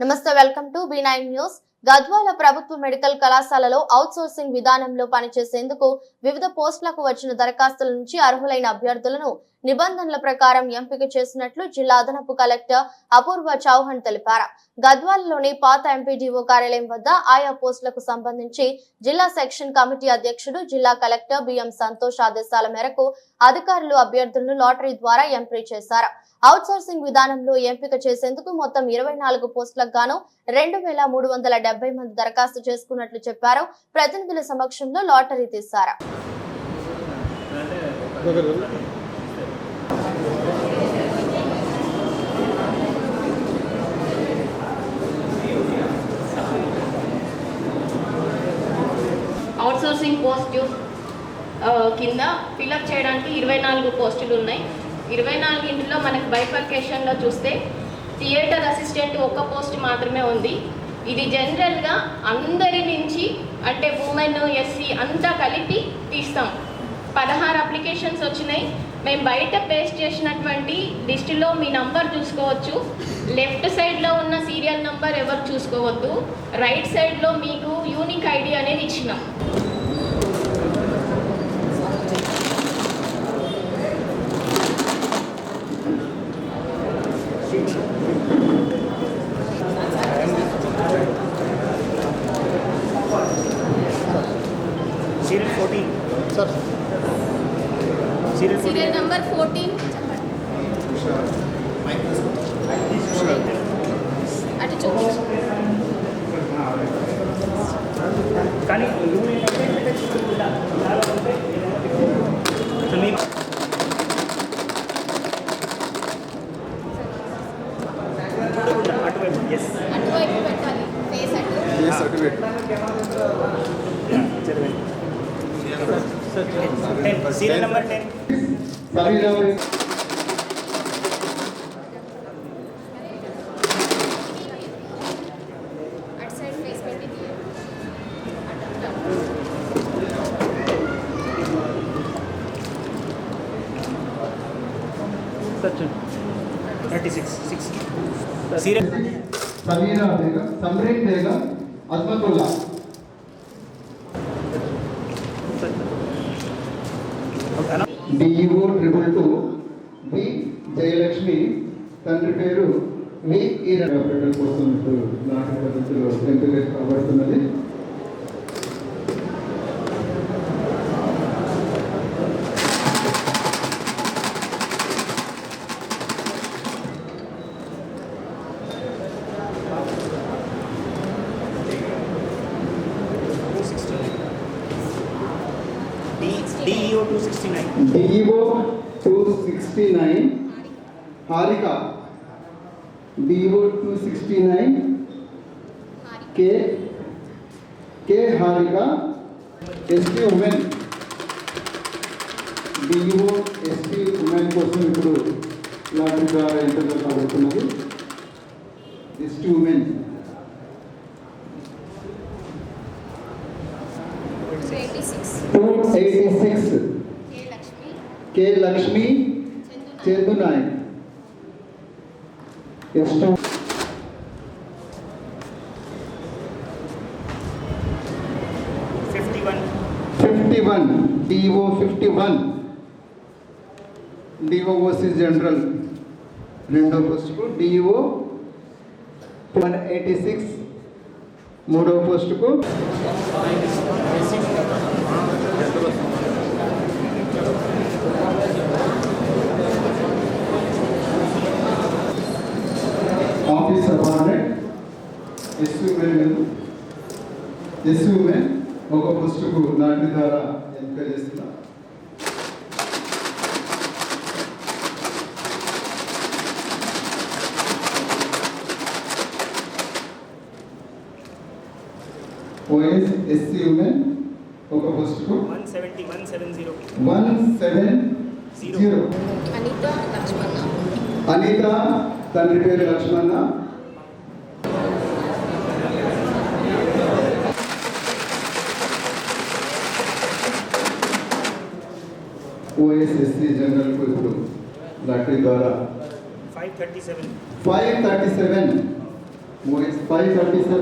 నమస్తే welcome to B nine news. Gadwal ప్రభుత్వ medical కళాశాలలో అవుట్ సోర్సింగ్ విధానంలో పనిచేసేందుకు వివిధ పోస్టులకు వచ్చిన దరఖాస్తుల నుంచి అర్హులైన అభ్యర్థులను నిబంధనల ప్రకారం ఎంపిక చేసినట్లు జిల్లా అదనపు కలెక్టర్ అపూర్వ చౌహాన్ తెలిపారు. గద్వాలలోని పాత ఎంపీడీఓ కార్యాలయం వద్ద ఆయా పోస్టులకు సంబంధించి జిల్లా సెక్షన్ కమిటీ అధ్యక్షుడు జిల్లా కలెక్టర్ బిఎం సంతోష్ ఆదేశాల మేరకు అధికారులు అభ్యర్థులను లాటరీ ద్వారా ఎంపిక చేశారు. అవుట్ సోర్సింగ్ విధానంలో ఎంపిక చేసేందుకు మొత్తం ఇరవై నాలుగు పోస్టులకు గాను రెండు వేల మూడు వందల డెబ్బై మంది దరఖాస్తు చేసుకున్నట్లు చెప్పారు. ప్రతినిధుల సమక్షంలో లాటరీ తీశారు. అవుట్సోర్సింగ్ పోస్టు uh, కింద ఫిలప్ చేయడానికి ఇరవై నాలుగు పోస్టులు ఉన్నాయి. ఇరవై నాలుగింటిలో మనకు మనకి బైఫర్కేషన్లో చూస్తే థియేటర్ అసిస్టెంట్ ఒక్క పోస్ట్ మాత్రమే ఉంది. ఇది జనరల్గా అందరి నుంచి అంటే ఉమెన్ ఎస్సీ అంతా కలిపి తీస్తాం. పదహారు అప్లికేషన్స్ వచ్చినాయి. మేము బయట పేస్ట్ చేసినటువంటి లిస్టులో మీ నంబర్ చూసుకోవచ్చు. లెఫ్ట్ సైడ్లో ఉన్న సీరియల్ నంబర్ ఎవరు చూసుకోవద్దు. రైట్ సైడ్లో మీకు యూనిక్ ఐడి అనేది ఇచ్చినాం. Serial fourteen sir serial serial number fourteen అటు చూపించు కానీ అటువైపు పెట్టాలి. ఫేస్ అటు. చదివండి టెన్ సీరియల్ నెంబర్ టెన్ అటు సైడ్ ఫేస్ పెట్టి తీయాలి. DEO triple two V Jayalakshmi తండ్రి పేరు వి ఈ పెట్టడం కోసం ఇప్పుడు నాటక పద్ధతిలో ఎంపిక కాబడుతున్నది two sixty nine D DEO two sixty nine DEO two sixty nine Harika DO two sixty nine K K Harika ST women DO ST women కోసం ఇప్పుడు లాటరీ ద్వారా enter కాబడుతున్నది ST women eighty six two eighty six K Lakshmi Chandu Nayak fifty one fifty one DO fifty one DOOC general రెండో పోస్టుకు DO one eighty six మూడో పోస్టుకు ఎస్యూమెన్ ఎస్యూమెన్ ఒక పోస్టుకు నాటి ద్వారా ఎంపిక చేస్తున్నాం ఓఎస్ ఎస్సీ ఉమెన్ ఒక పోస్టుకు one seventy one seven zero. One seven zero. Anitha Lakshmana. Anitha తండ్రి పేరు లక్ష్మణ. ओएसएससी जनरल को इसको लाठी द्वारा। 537 537 ओएस 537